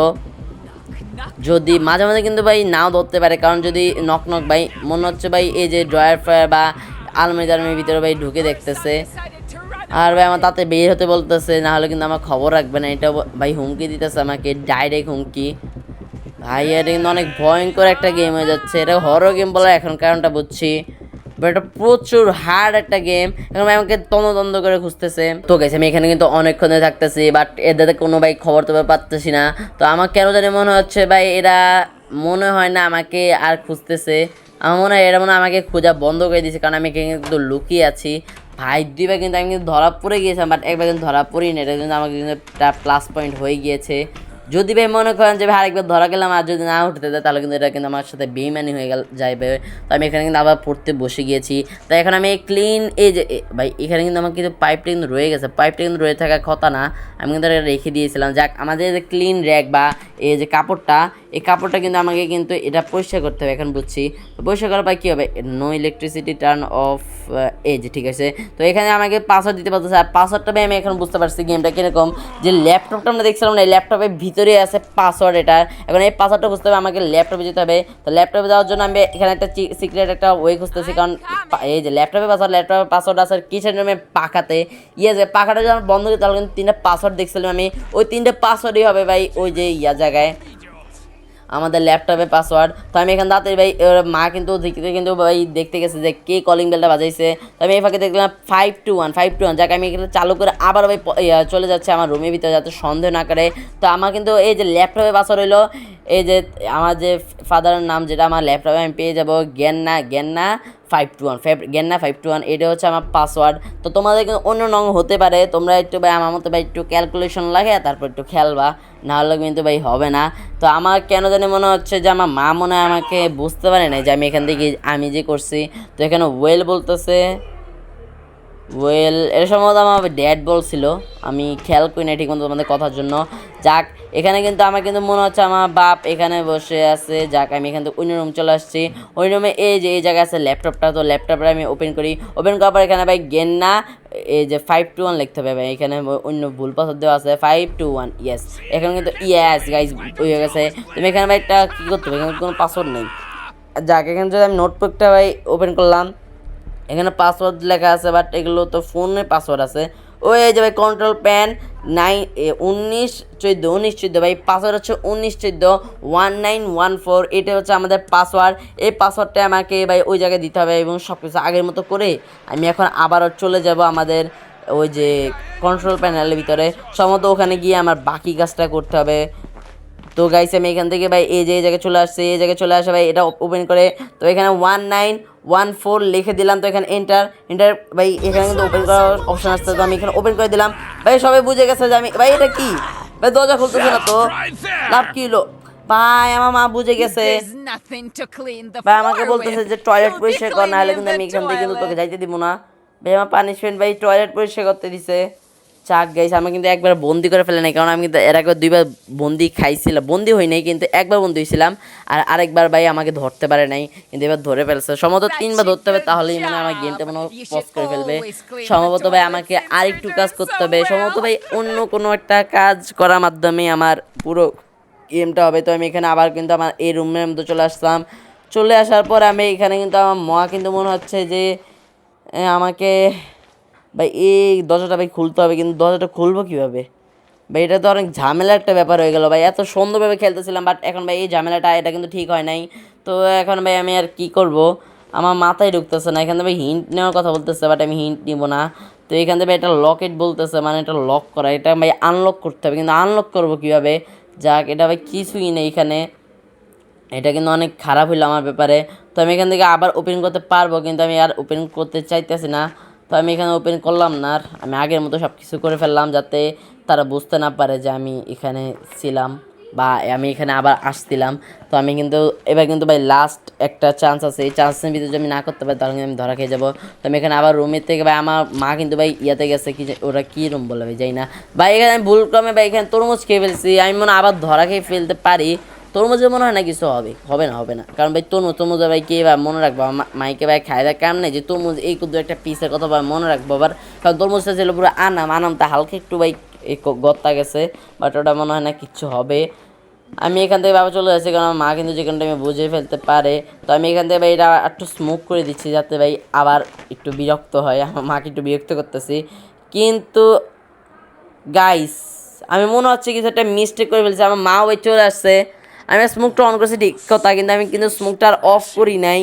Speaker 1: যদি মাঝে মাঝে কিন্তু ভাই নাও ধরতে পারে, কারণ যদি নক নক ভাই, মনে হচ্ছে ভাই এই যে ড্রয়ার ফ্রয়ার বা আলমারি টালমারির ভিতরে ভাই ঢুকে দেখতেছে। আর ভাই আমার তাতে বের হতে বলতেছে, না হলে কিন্তু আমার খবর রাখবে না। এটা ভাই হুমকি দিতেছে আমাকে ডাইরেক্ট হুমকি। ভাই, এটা কিন্তু অনেক ভয়ঙ্কর একটা গেম হয়ে যাচ্ছে। এটা হরর গেম বলার এখন কারণটা বুঝছি। বাট এটা প্রচুর হার্ড একটা গেম এখন আমাকে তন্দ করে খুঁজতেছে। তো গেছে আমি এখানে কিন্তু অনেকক্ষণ থাকতেছি বাট এদের কোনো ভাই খবর তো পাচ্তেছি না। তো আমার কেন জানি মনে হচ্ছে ভাই, এরা মনে হয় না আমাকে আর খুঁজতেছে। আমার মনে হয় এরা মনে আমাকে খোঁজা বন্ধ করে দিয়েছে, কারণ আমি কিন্তু লুকিয়ে আছি। ভাই দুইবার কিন্তু আমি কিন্তু ধরা পড়ে গিয়েছিলাম বাট একবার কিন্তু ধরা পড়িনি এটা কিন্তু আমাকে কিন্তু প্লাস পয়েন্ট হয়ে গিয়েছে। যদি ভাই মনে করেন যে ভাই আরেকবার ধরা গেলাম আর যদি না উঠতে দেয়, তাহলে কিন্তু এটা কিন্তু আমার সাথে বেইমানি হয়ে গেল যাইবে। তো আমি এখানে কিন্তু আবার পড়তে বসে গিয়েছি। তো এখন আমি ক্লিন এই যে ভাই, এখানে কিন্তু আমার কিন্তু পাইপটা কিন্তু রয়ে গেছে। পাইপটা কিন্তু রয়ে থাকার কথা না, আমি কিন্তু রেখে দিয়েছিলাম। যাক, আমাদের যে ক্লিন র্যাক বা এই যে কাপড়টা এই কাপড়টা কিন্তু আমাকে কিন্তু এটা পরিষ্কার করতে হবে। এখন বুঝছি পরিষ্কার করার পর কী হবে? নো ইলেকট্রিসিটি টার্ন অফ এজ ঠিক আছে? তো এখানে আমাকে পাসওয়ার্ড দিতে পারতেছে আর পাসওয়ার্ডটা আমি এখন বুঝতে পারছি গেমটা কীরকম। যে ল্যাপটপটা আমরা দেখছিলাম না ল্যাপটপের ভিতরে আছে পাসওয়ার্ড এটা। এখন এই পাসওয়ার্ডটা বুঝতে হবে, আমাকে ল্যাপটপে যেতে হবে। তো ল্যাপটপে যাওয়ার জন্য আমি এখানে একটা সিক্রেট একটা ওয়ে খুঁজতেছি। কারণ এই যে ল্যাপটপে পাসওয়ার্ড ল্যাপটপের পাসওয়ার্ড আছে কিচেন রুমে পাখাতে? ইয়ে যে, পাখাটা যখন বন্ধ করি, তাহলে কিন্তু তিনটা পাসওয়ার্ড দেখছিলাম আমি। ওই তিনটে পাসওয়ার্ডই হবে ভাই, ওই যে ইয়া জায়গায়। আমাদের ল্যাপটপে পাসওয়ার্ড তো আমি এখানে তাড়াতাড়ি ভাই মা কিন্তু কিন্তু ভাই দেখতে গেছে যে কে কলিং বেলটা বাজাইছে। তো আমি এই ফাঁকে দেখলাম five two one five two one যাকে, আমি এখানে চালু করে আবার ভাই চলে যাচ্ছে আমার রুমের ভিতরে যাতে সন্দেহ না করে। তো আমার কিন্তু এই যে ল্যাপটপে পাসওয়ার্ড হইল, এই যে আমার যে ফাদারের নাম যেটা, আমার ল্যাপটপে আমি পেয়ে যাব। জ্ঞান না জ্ঞাননা জ্ঞাননা ফাইভ টু ওয়ান ফাইভ না ফাইভ টু ওয়ান এটা হচ্ছে আমার পাসওয়ার্ড তো তোমাদের কিন্তু অন্য নং হতে পারে, তোমরা একটু ভাই আমার মতো ভাই একটু ক্যালকুলেশন লাগে, তারপর একটু খেলবা না হলে কিন্তু ভাই হবে না। তো আমার কেন জানি মনে হচ্ছে যে আমার মা মনে হয় আমাকে বুঝতে পারে না যে আমি এখান থেকে আমি যে করছি। তো এখানে ওয়েল বলতেছে ওয়েল এর সম্ভবত আমার ড্যাড বল ছিল, আমি খেয়াল করি না ঠিক মতো তোমাদের কথার জন্য। যাক, এখানে কিন্তু আমার কিন্তু মনে হচ্ছে আমার বাপ এখানে বসে আছে। যাক, আমি এখান থেকে অন্য রুম চলে আসছি। ওই রুমে এই যে, এই জায়গায় আছে ল্যাপটপটা তো ল্যাপটপটা আমি ওপেন করি। ওপেন করার পর এখানে ভাই গেন না এই যে ফাইভ টু ওয়ান লিখতে হবে ভাই। এখানে অন্য ভুল পাসওয়ার্ড দেওয়া আছে ফাইভ টু ওয়ান ইয়েস এখানে কিন্তু ইয়েস গাইজ হয়ে গেছে। তুমি এখানে ভাই একটা কী করতে হবে? এখানে কোনো পাসওয়ার্ড নেই। যাক, এখানে যদি আমি নোটবুকটা ভাই ওপেন করলাম এখানে পাসওয়ার্ড লেখা আছে বাট এগুলো তো ফোনে পাসওয়ার্ড আছে। ওই এই যে ভাই কন্ট্রোল প্যান নাইন উনিশ চোদ্দ উনিশ চোদ্দ, ভাই পাসওয়ার্ড হচ্ছে উনিশ চোদ্দ ওয়ান নাইন ওয়ান ফোর এটা হচ্ছে আমাদের পাসওয়ার্ড এই পাসওয়ার্ডটা আমাকে, ভাই, ওই জায়গায় দিতে হবে এবং সব কিছু আগের মতো করে আমি এখন আবারও চলে যাব আমাদের ওই যে কন্ট্রোল প্যানেলের ভিতরে। সম্ভবত ওখানে গিয়ে আমার বাকি কাজটা করতে হবে। তো গাইস আমি এখান থেকে ভাই এই যে, এই জায়গায় চলে আসছে, এই জায়গায় চলে আসে ভাই, এটা ওপেন করে। তো এখানে ওয়ান নাইন ওয়ান ফোর লিখে দিলাম, তো এখানে এন্টার এন্টার ভাই, এখানে কিন্তু ওপেন করার অপশন আসছে তো আমি এখানে ওপেন করে দিলাম। ভাই, সবাই বুঝে গেছে যে আমি ভাই, এটা কি? ভাই, দরজা খুলতেছে না তো। লাভ কি হলো? ভাই, আমার মা বুঝে গেছে। ভাই, আমাকে বলতেছে যে টয়লেট পরিষ্কার কর না হলে কিন্তু আমি এখান থেকে কিন্তু তোকে যাইতে দিব না। ভাই, আমার পানিশমেন্ট ভাই টয়লেট পরিষ্কার করতে দিছে। চাক গাইছে আমি কিন্তু একবার বন্দি করে ফেলে নাই কারণ আমি কিন্তু এর আগে দুইবার বন্দি খাইছিলাম বন্দি হই নাই কিন্তু একবার বন্দি হয়েছিলাম আর আরেকবার ভাই আমাকে ধরতে পারে নাই কিন্তু এবার ধরে ফেলছে। সম্ভবত তিনবার ধরতে হবে তাহলেই মানে আমার গেমটা মনে পজ করে ফেলবে। সম্ভবত ভাই আমাকে আরেকটু কাজ করতে হবে। সম্ভবত ভাই অন্য কোনো একটা কাজ করার মাধ্যমে আমার পুরো গেমটা হবে। তো আমি এখানে আবার কিন্তু আমার এই রুমের মধ্যে চলে আসলাম। চলে আসার পর আমি এখানে কিন্তু আমার মা কিন্তু মনে হচ্ছে যে আমাকে ভাই, এই দরজাটা ভাই খুলতে হবে, কিন্তু দরজাটা খুলবো কীভাবে? ভাই, এটা তো অনেক ঝামেলা একটা ব্যাপার হয়ে গেল, ভাই। এত সুন্দরভাবে খেলতেছিলাম বাট এখন ভাই এই ঝামেলাটা, এটা কিন্তু ঠিক হয় নাই। তো এখন ভাই আমি আর কি করব? আমার মাথায় ঢুকতেছে না, এখানে ভাই হিন্ট নেওয়ার কথা বলতেছে বাট আমি হিন্ট নিব না। তো এখান থেকে এটা লকেট বলতেছে মানে এটা লক করা। এটা ভাই আনলক করতে হবে, কিন্তু আনলক করব কীভাবে? যাক, এটা ভাই কিছুই নেই এখানে। এটা কিন্তু অনেক খারাপ হইল আমার ব্যাপারে। তো আমি এখান থেকে আবার ওপেন করতে পারব, কিন্তু আমি আর ওপেন করতে চাইতেছি না। তো আমি এখানে ওপেন করলাম না আর আমি আগের মতো সব কিছু করে ফেললাম যাতে তারা বুঝতে না পারে যে আমি এখানে ছিলাম বা আমি এখানে আবার আসছিলাম। তো আমি কিন্তু, এবার কিন্তু ভাই লাস্ট একটা চান্স আছে। এই চান্সের ভিতরে যদি আমি না করতে পারি, তাহলে কিন্তু আমি ধরা খেয়ে যাব। তো আমি এখানে আবার রুমের থেকে ভাই আমার মা কিন্তু ভাই ইয়াতে গেছে। কি ওরা কী রুম বলে ভাই যাই না। ভাই এখানে আমি ভুল ক্রমে ভাই এখানে তরমুজ খেয়ে ফেলছি। আমি মনে আবার ধরা খেয়ে ফেলতে পারি। তরমুজে মনে হয় না কিছু হবে? হবে না হবে না। কারণ ভাই তরমুজ তরমুজ ভাই কে ভাই মনে রাখব? মাইকে ভাই খায় কাম নেই যে তরমুজ এই কুদু একটা পিসের কথা ভাই মনে রাখব। আবার কারণ তরমুজটা ছিল পুরো আনাম আনামটা হালকা একটু ভাই গত্তা গেছে বাট ওটা মনে হয় না কিচ্ছু হবে। আমি এখান থেকে বাবা চলে যাচ্ছি, কারণ মা কিন্তু যেখানটা আমি বুঝে ফেলতে পারে। তো আমি এখান থেকে ভাই এটা একটু স্মোক করে দিচ্ছি, যাতে ভাই আবার একটু বিরক্ত হয়। আমার মাকে একটু বিরক্ত করতেছি। কিন্তু গাইস আমি মনে হচ্ছে কিছু একটা মিস্টেক করে ফেলছি। আমার মা ওই চলে আসছে। আমি স্মোকটা অন করেছি ঠিক কথা কিন্তু আমি কিন্তু স্মোকটা আর অফ করি নাই.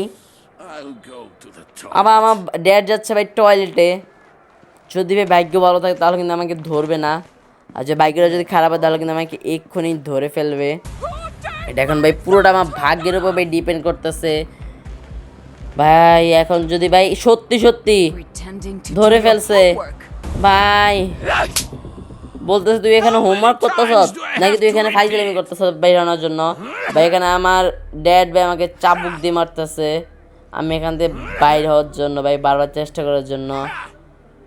Speaker 1: আবার আমার ড্যাড যাচ্ছে ভাই টয়লেটে যদি ভাই ভাগ্য ভালো থাকে তাহলে কিন্তু আমাকে ধরবে না। আর যে বাইকটা যদি খারাপ হয় তাহলে কিন্তু আমাকে এক্ষুনি ধরে ফেলবে। এটা এখন ভাই পুরোটা আমার ভাগ্যের উপর ভাই ডিপেন্ড করতেছে। ভাই এখন যদি ভাই সত্যি সত্যি ধরে ফেলছে। ভাই। বলতেছে তুই এখানে হোমওয়ার্ক করতেছ? নাকি তুই এখানে ফাইজলামি করতেছ বেরানোর জন্য? ভাই এখানে আমার ড্যাড ভাই আমাকে চাবুক দিয়ে মারতেছে। আমি এখান থেকে বাইর হওয়ার জন্য ভাই বারবার চেষ্টা করার জন্য।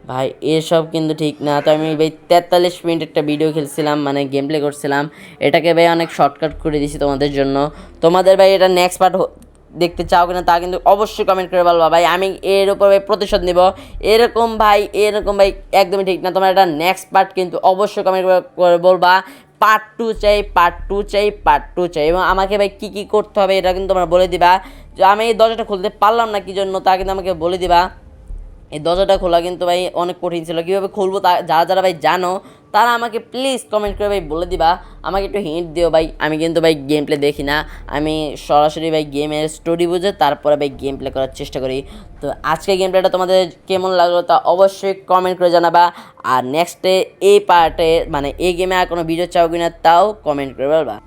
Speaker 1: ভাই এসব কিন্তু ঠিক না। তো আমি ভাই তেতাল্লিশ মিনিট একটা ভিডিও খেলছিলাম মানে গেম প্লে করছিলাম। এটাকে ভাই অনেক শর্টকাট করে দিয়েছি তোমাদের জন্য। তোমাদের ভাই এটা নেক্সট পার্ট দেখতে চাও কিনা তা কিন্তু অবশ্যই কমেন্ট করে বলবা। ভাই, আমি এর উপর ভাই প্রতিশোধ নিব। এরকম ভাই এরকম ভাই একদমই ঠিক না। তোমার এটা নেক্সট পার্ট কিন্তু অবশ্যই কমেন্ট করে বলবা। পার্ট টু চাই পার্ট টু চাই পার্ট টু চাই। এবং আমাকে ভাই কী কী করতে হবে এটা কিন্তু তোমরা বলে দিবা। যে আমি এই দরজাটা খুলতে পারলাম না, কি জন্য তা কিন্তু আমাকে বলে দিবা। এই দরজাটা খোলা কিন্তু ভাই অনেক কঠিন ছিল। কীভাবে খুলবো তা যারা যারা ভাই জানো তারা আমাকে প্লিজ কমেন্ট করে ভাই বলে দিবা। আমাকে একটু হিন্ট দিও ভাই। আমি কিন্তু ভাই গেম প্লে দেখি না। আমি সরাসরি ভাই গেমের স্টোরি বুঝে তারপরে ভাই গেম প্লে করার চেষ্টা করি। তো আজকে গেম প্লেটা তোমাদের কেমন লাগল তা অবশ্যই কমেন্ট করে জানাবা। আর নেক্সটে এই পার্টে মানে এই গেমে আর কোনো ভিডিও চাও কিনা তাও কমেন্ট করে বলবা।